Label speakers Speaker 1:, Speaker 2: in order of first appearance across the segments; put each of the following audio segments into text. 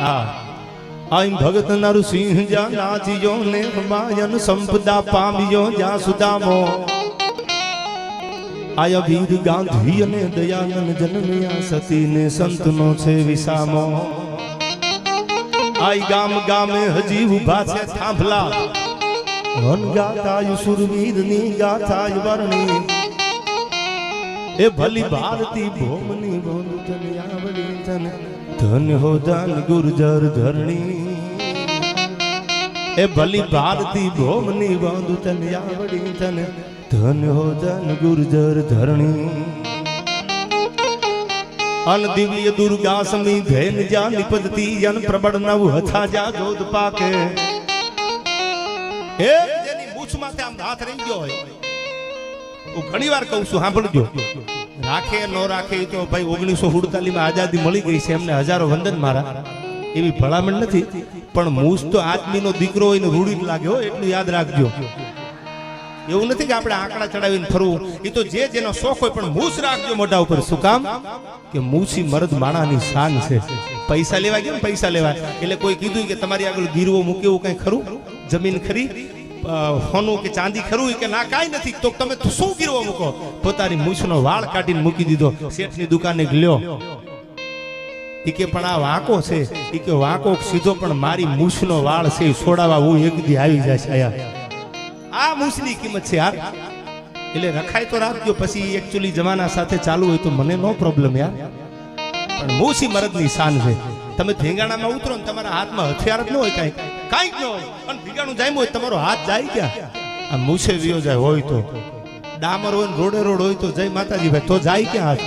Speaker 1: આ આઈ ભગત નરસિંહ જા નાચિયો ને માયન સંપદા પામ્યો જા સુદામો. આયા વીર ગાંધી અને દયાનંદ જન્મ્યા સતી ને સંતનો છે વિસામો. આઈ ગામ ગામે હજી ઊભા છે થાંભલા. વન ગાતાય સુરવીરની ગાથાય વર્ણી. એ ભલી ભારતી ભોમની બોંધ તને આવડી તને ધન હો ધન ગુર્જર ધરણી. એ ભલી ભારતી ભોમની બોંધ તને આવડી તને ધન હો ધન ગુર્જર ધરણી. અન દિવ્ય દુર્ગા સમી ધૈન જા નિપજતી અન પ્રબળ નવ હથા જા જોધ પાકે. એ જેની મૂછ માથે આમ હાથ રહી ગયો હોય હું ઘણી વાર કહું છું, સાંભળજો. રાખે ન રાખે તો ભાઈ ઓગણીસો સુડતાલીસમાં આઝાદી મળી ગઈ છે એમને હજારો વંદન મારા. એવી ભલામણ નથી, પણ મૂસ તો આદમીનો દીકરો હોય રૂડી હો, એટલું યાદ રાખજો. એવું નથી કે આપણે આંકડા ચડાવીને ફરવું. એ તો જે જેનો શોખ હોય પણ મૂછ રાખજો મોઢા ઉપર. શું કામ? કે મૂછી મરદ માણાની શાન છે. પૈસા લેવા કેમ પૈસા લેવા. એટલે કોઈ કીધું કે તમારી આગળ ગીરવો મૂકે એવું કઈ ખરું? જમીન ખરી? સોનું કે ચાંદી ખરું કે ના, કાંઈ નથી. તો તમે શું ગીરવો મૂકો? પોતાની મૂછનો વાળ કાઢીને મૂકી દીધો. શેઠની દુકાને લ્યો. ઈ કે, પણ આ વાંકો છે. એ કે, વાંકો સીધો, પણ મારી મૂછનો વાળ છે છોડાવા હું એક દી આવી જાય છે આ મૂછની કિંમત છે યાર. એટલે રખાય તો રાખજો. પછી એકચ્યુઅલી જમાના સાથે ચાલુ હોય તો મને નો પ્રોબ્લેમ યાર. પણ મૂછી મરદની શાન છે. તમે ધીંગાણામાં ઉતરો તમારા હાથમાં હથિયાર જ ન હોય કાંઈ. કાંઈ જ ન હોય. અને ધીંગાણું જાય હોય તમારો હાથ જાય ક્યાં? આ મૂછે વિયો જાય હોય તો. ડામર હોય રોડે રોડ હોય તો જય માતાજી ભાઈ, તો જાય ક્યાં હાથ?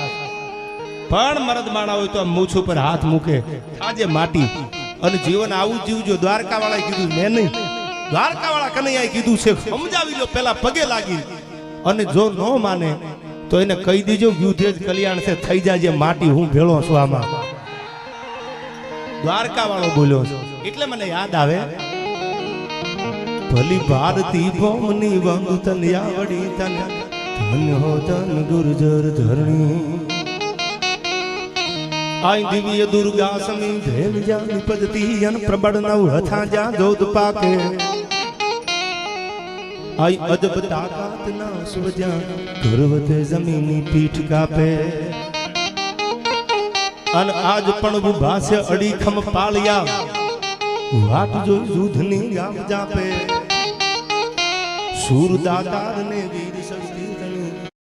Speaker 1: પણ મરદ માણા હોય તો આ મૂછ ઉપર હાથ મૂકે. થાજે માટી. અને જીવન આવું જીવજો દ્વારકા વાળાએ કીધું, મેં નહીં. દ્વારકા વાળા કનૈયાએ કીધું છે, સમજાવી લો, પેલા પગે લાગી. અને જો ન માને તો એને કહી દીજો યુદ્ધે જ કલ્યાણ છે, થઈ જાજે, માટી હું ભેળો છું દ્વારકા વાળો બોલ્યો છે એટલે મને યાદ આવે. ભલી ભારતી ભોમની વંગ તન આવડી તન, ધન હો તન ગુર્જર ધરણી. આઈ દિવ્ય દુર્ગા સમી ધેલ જાન પદતી અન પ્રબળ નવ હથા જા જોધ પાકે. આઈ અદબ તાકાત ના સુવજા ગર્વતે જમીની પીઠ કાપે. અન આજ પણ છે અડીખમ પાળિયા વાટ જોઈ દૂધની ગામ જાપે. સૂર દાતાર ને